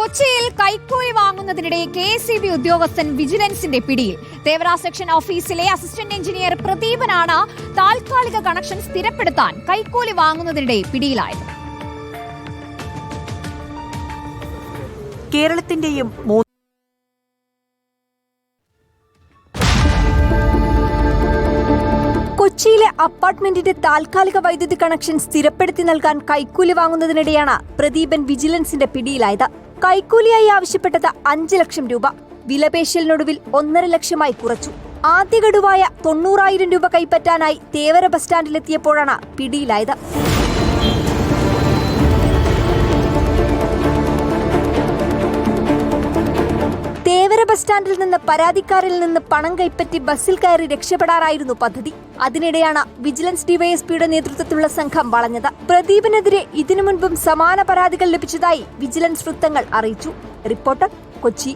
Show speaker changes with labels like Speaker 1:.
Speaker 1: കൊച്ചിയിൽ കൈക്കൂലി വാങ്ങുന്നതിനിടെ K S B ഉദ്യോഗസ്ഥൻ വിജിലൻസിന്റെ പിടിയിൽ. തേവര സെക്ഷൻ ഓഫീസിലെ അസിസ്റ്റന്റ് എഞ്ചിനീയർ പ്രദീപനാണ് താൽക്കാലിക കണക്ഷൻ സ്ഥിരപ്പെടുത്താൻ കൈക്കൂലി വാങ്ങുന്നതിനിടെ പിടിയിലായത്.
Speaker 2: കേരളത്തിന്റെയും കൊച്ചിയിലെ അപ്പാർട്ട്മെന്റിന്റെ താൽക്കാലിക വൈദ്യുതി കണക്ഷൻ സ്ഥിരപ്പെടുത്തി നൽകാൻ കൈക്കൂലി വാങ്ങുന്നതിനിടെയാണ് പ്രദീപൻ വിജിലൻസിന്റെ പിടിയിലായത്. കൈക്കൂലിയായി ആവശ്യപ്പെട്ടത് അഞ്ച് ലക്ഷം രൂപ. വിലപേശലിനൊടുവിൽ ഒന്നര ലക്ഷമായി കുറച്ചു. ആദ്യ ഗഡുവായ തൊണ്ണൂറായിരം രൂപ കൈപ്പറ്റാനായി തേവര ബസ് സ്റ്റാൻഡിലെത്തിയപ്പോഴാണ് പിടിയിലായത്. ബസ് സ്റ്റാൻഡിൽ നിന്ന് പരാതിക്കാരിൽ നിന്ന് പണം കൈപ്പറ്റി ബസ്സിൽ കയറി രക്ഷപ്പെടാറായിരുന്നു പദ്ധതി. അതിനിടെയാണ് വിജിലൻസ് ഡിവൈഎസ്പിയുടെ നേതൃത്വത്തിലുള്ള സംഘം വളഞ്ഞത്. പ്രദീപിനെതിരെ ഇതിനു മുൻപും സമാന പരാതികൾ ലഭിച്ചതായി വിജിലൻസ് വൃത്തങ്ങൾ അറിയിച്ചു. റിപ്പോർട്ടർ കൊച്ചി.